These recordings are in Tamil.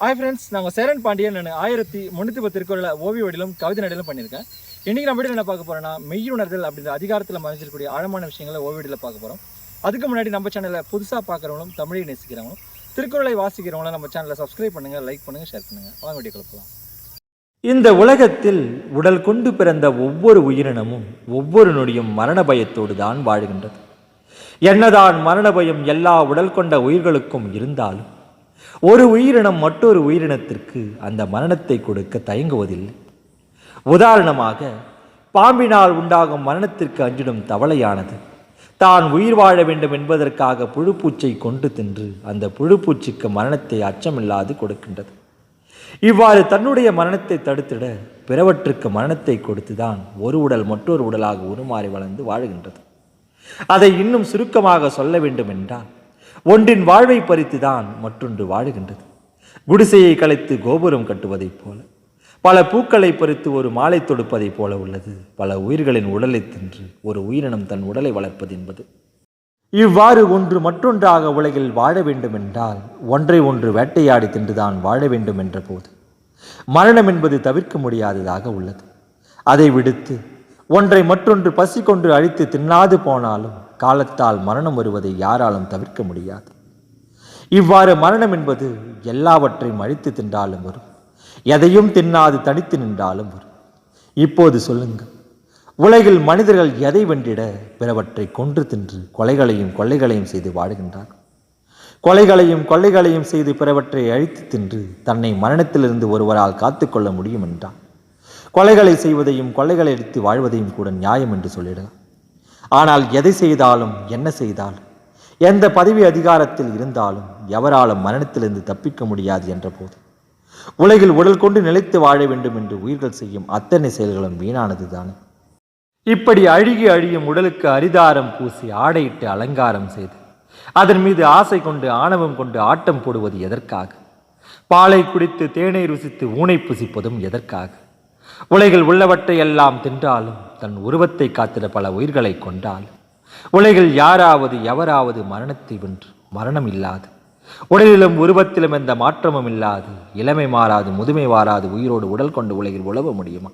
ஹாய் ஃப்ரெண்ட்ஸ் நாங்கள் சேரன் பாண்டியன். நான் ஆயிரத்தி முந்நூற்றி பத்து திருக்குறளை ஓவிய வடிலும் கவிதை நடையிலும் பண்ணியிருக்கேன். இன்றைக்கி நம்ம வீடியோ என்ன பார்க்க போகிறோம்னா மெய்யுணர்தல் அப்படின்ற அதிகாரத்தில் மறைஞ்சிருக்கக்கூடிய ஆழமான விஷயங்களை ஓவியடியில் பார்க்க போகிறோம் அதுக்கு முன்னாடி நம்ம சேனலில் புதுசாக பார்க்குறவங்களும் தமிழை நேசிக்கிறவங்களும் திருக்குறளை வாசிக்கிறவங்களும் நம்ம சேனலை சப்ஸ்கிரைப் பண்ணுங்கள் லைக் பண்ணுங்கள் ஷேர் பண்ணுங்கள் வாங்க வீடியோ கிளப்பலாம் இந்த உலகத்தில் உடல் கொண்டு பிறந்த ஒவ்வொரு உயிரினமும் ஒவ்வொரு நொடியும் மரண பயத்தோடு தான் வாழ்கின்றது. என்னதான் மரண பயம் எல்லா உடல் கொண்ட உயிர்களுக்கும் இருந்தாலும் ஒரு உயிரினம் மற்றொரு உயிரினத்திற்கு அந்த மரணத்தை கொடுக்க தயங்குவதில்லை. உதாரணமாக பாம்பினால் உண்டாகும் மரணத்திற்கு அஞ்சிடும் தவளையானது. தான் உயிர் வாழ வேண்டும் என்பதற்காக புழுப்பூச்சை கொண்டு தின்று அந்த புழுப்பூச்சிக்கு மரணத்தை அச்சமில்லாது கொடுக்கின்றது. இவ்வாறு தன்னுடைய மரணத்தை தடுத்திட பிறவற்றுக்கு மரணத்தை கொடுத்துதான் ஒரு உடல் மற்றொரு உடலாக உருமாறி வளர்ந்து வாழ்கின்றது. அதை இன்னும் சுருக்கமாக சொல்ல வேண்டும் என்றால் ஒன்றின் வாழ்வை பறித்துதான் மற்றொன்று வாழுகின்றது. குடிசையை கலைத்து கோபுரம் கட்டுவதைப் போல பல பூக்களை பறித்து ஒரு மாலை தொடுப்பதைப் போல உள்ளது. பல உயிர்களின் உடலை தின்று ஒரு உயிரினம் தன் உடலை வளர்ப்பது என்பது. இவ்வாறு ஒன்று மற்றொன்றாக உலகில் வாழ வேண்டும் என்றால் ஒன்றை ஒன்று வேட்டையாடி தின்றுதான் வாழ வேண்டும் என்ற போது மரணம் என்பது தவிர்க்க முடியாததாக உள்ளது. அதை விடுத்து ஒன்றை மற்றொன்று பசி கொண்டு அழித்து தின்னாது போனாலும் காலத்தால் மரணம் வருவதை யாராலும் தவிர்க்க முடியாது. இவ்வாறு மரணம் என்பது எல்லாவற்றையும் அழித்து தின்றாலும் வரும். எதையும் தின்னாது தனித்து நின்றாலும் வரும். இப்போது சொல்லுங்கள். உலகில் மனிதர்கள் எதை வென்றிட பிறவற்றை கொன்று தின்று கொலைகளையும் கொள்ளைகளையும் செய்து வாழுகின்றார் கொலைகளையும் கொள்ளைகளையும் செய்து பிறவற்றை அழித்து தின்று தன்னை மரணத்திலிருந்து ஒருவரால் காத்துக்கொள்ள முடியும் என்றான் கொலைகளை செய்வதையும் கொள்ளைகளை அடித்து வாழ்வதையும் கூட நியாயம் என்று சொல்லிடலாம். ஆனால் எதை செய்தாலும் என்ன செய்தாலும் எந்த பதவி அதிகாரத்தில் இருந்தாலும் எவராலும் மரணத்திலிருந்து தப்பிக்க முடியாது என்ற போது உலகில் உடல் கொண்டு நிலைத்து வாழ வேண்டும் என்று உயிர்கள் செய்யும் அத்தனை செயல்களும் வீணானது தானே. இப்படி அழுகி அழியும் உடலுக்கு அரிதாரம் பூசி ஆடையிட்டு அலங்காரம் செய்து அதன் மீது ஆசை கொண்டு ஆணவம் கொண்டு ஆட்டம் போடுவது எதற்காக? பாலை குடித்து தேனை ருசித்து ஊனை புசிப்பதும் எதற்காக? உலகில் உள்ளவற்றை எல்லாம் தின்றாலும் தன் உருவத்தை காத்திட பல உயிர்களை கொண்டால் உலகில் யாராவது எவராவது மரணத்தை வென்று மரணம் இல்லாது. உடலிலும் உருவத்திலும் எந்த மாற்றமும் இல்லாது இளமை மாறாது முதுமை மாறாது உயிரோடு உடல் கொண்டு உலகில் உழவ முடியுமா?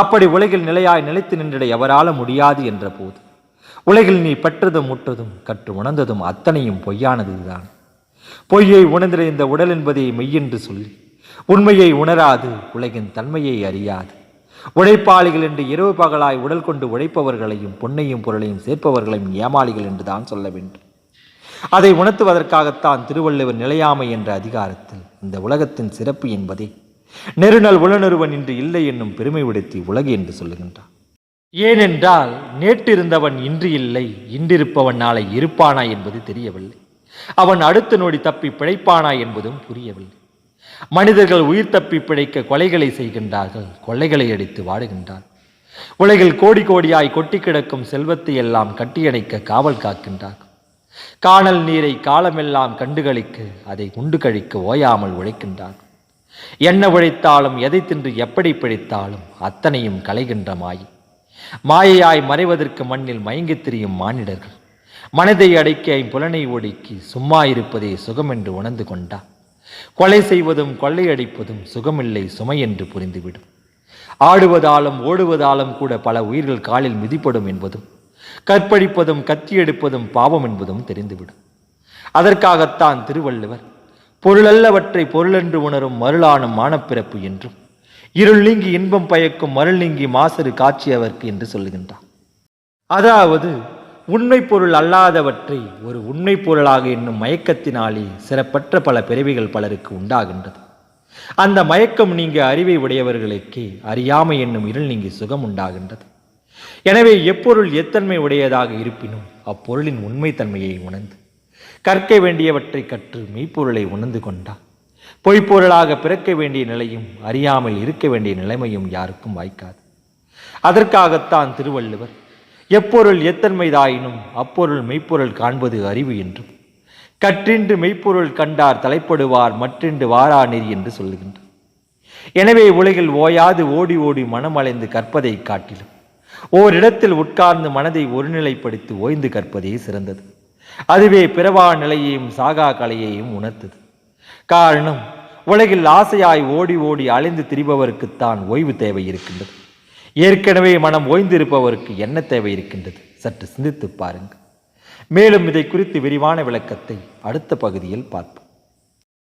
அப்படி உலகில் நிலையாய் நிலைத்து நின்றிட எவரால முடியாது என்ற போது உலகில் நீ பெற்றதும் முற்றதும் கற்று உணர்ந்ததும் அத்தனையும் பொய்யானதுதான் பொய்யை உணர்ந்திட இந்த உடல் என்பதை மெய்யென்று சொல்லி உண்மையை உணராது உலகின் தன்மையை அறியாது. உழைப்பாளிகள் என்று இரவு பகலாய் உடல் கொண்டு உழைப்பவர்களையும் பொன்னையும் பொருளையும் சேர்ப்பவர்களையும் ஏமாளிகள் என்று தான் சொல்ல வேண்டும். அதை உணர்த்துவதற்காகத்தான் திருவள்ளுவர் நிலையாமை என்ற அதிகாரத்தில் இந்த உலகத்தின் சிறப்பு என்பதே நெருநல் உளநிறுவன் இன்று இல்லை என்னும் பெருமை விடுத்தி உலகு என்று சொல்லுகின்றான். ஏனென்றால் நேற்றிருந்தவன் இன்று இல்லை இன்றிருப்பவன் நாளை இருப்பானா என்பது தெரியவில்லை. அவன் அடுத்த நொடி தப்பி பிழைப்பானா என்பதும் புரியவில்லை. மனிதர்கள் உயிர் தப்பி பிழைக்க கொலைகளை செய்கின்றார்கள் கொள்ளைகளை அடித்து வாடுகின்றார் உலகில் கோடி கோடியாய் கொட்டி கிடக்கும் செல்வத்தை எல்லாம் கட்டியணைக்க காவல் காக்கின்றார்கள் காணல் நீரை காலமெல்லாம் கண்டுகளிக்க அதை உண்டு கழிக்க ஓயாமல் உழைக்கின்றார்கள் என்ன உழைத்தாலும் எதை தின்று எப்படி பிழைத்தாலும் அத்தனையும் கலைகின்ற மாயை. மாயையாய் மறைவதற்கு மண்ணில் மயங்கி திரியும் மானிடர்கள். மனதை அடக்கி புலனை ஒடுக்கி சும்மா இருப்பதே சுகம் என்று உணர்ந்து கொண்டார். கொலை செய்வதும் கொள்ளையடிப்பதும் சுகமில்லை சுமை என்று புரிந்துவிடும். ஆடுவதாலும் ஓடுவதாலும் கூட பல உயிர்கள் காலில் மிதிப்படும் என்பதும் கற்பழிப்பதும் கத்தி எடுப்பதும் பாவம் என்பதும் தெரிந்துவிடும். அதற்காகத்தான் திருவள்ளுவர் பொருளல்லவற்றை பொருளென்று உணரும் மருளானும் மானப்பிறப்பு என்றும் இருள் நீங்கி இன்பம் பயக்கும் மருள் நீங்கி மாசறு காட்சி அவர்க்கு என்று சொல்லுகின்றார். அதாவது உண்மை பொருள் அல்லாதவற்றை ஒரு உண்மை பொருளாக என்னும் மயக்கத்தினாலே சிறப்பற்ற பல பிறவிகள் பலருக்கு உண்டாகின்றது. அந்த மயக்கம் நீங்க அறிவை உடையவர்களுக்கே அறியாமை என்னும் இருள் நீங்கி சுகம் உண்டாகின்றது. எனவே எப்பொருள் எத்தன்மை உடையதாக இருப்பினும் அப்பொருளின் உண்மைத்தன்மையை உணர்ந்து கற்க வேண்டியவற்றை கற்று மெய்ப்பொருளை உணர்ந்து கொண்டார் பொய்ப்பொருளாக பிறக்க வேண்டிய நிலையும் அறியாமல் இருக்க வேண்டிய நிலைமையும் யாருக்கும் வாய்க்காது. அதற்காகத்தான் திருவள்ளுவர் எப்பொருள் எத்தன்மைதாயினும் அப்பொருள் மெய்ப்பொருள் காண்பது அறிவு என்றும். கற்றின்று மெய்ப்பொருள் கண்டார் தலைப்படுவார் மற்றின்று வாரா நெறி என்று சொல்லுகின்றார் எனவே உலகில் ஓயாது ஓடி ஓடி மனமலைந்து கற்பதை காட்டிலும். ஓரிடத்தில் உட்கார்ந்து மனதை ஒருநிலைப்படுத்தி ஓய்ந்து கற்பதே சிறந்தது. அதுவே பிறவா நிலையையும் சாகா கலையையும் உணர்த்தது. காரணம் உலகில் ஆசையாய் ஓடி ஓடி அலைந்து திரிபவருக்குத்தான் ஓய்வு தேவை இருக்கின்றது. ஏற்கனவே மனம் ஓய்ந்திருப்பவருக்கு என்ன தேவை இருக்கின்றது? சற்று சிந்தித்துப் பாருங்கள். மேலும் இதை குறித்து விரிவான விளக்கத்தை அடுத்த பகுதியில் பார்ப்போம்.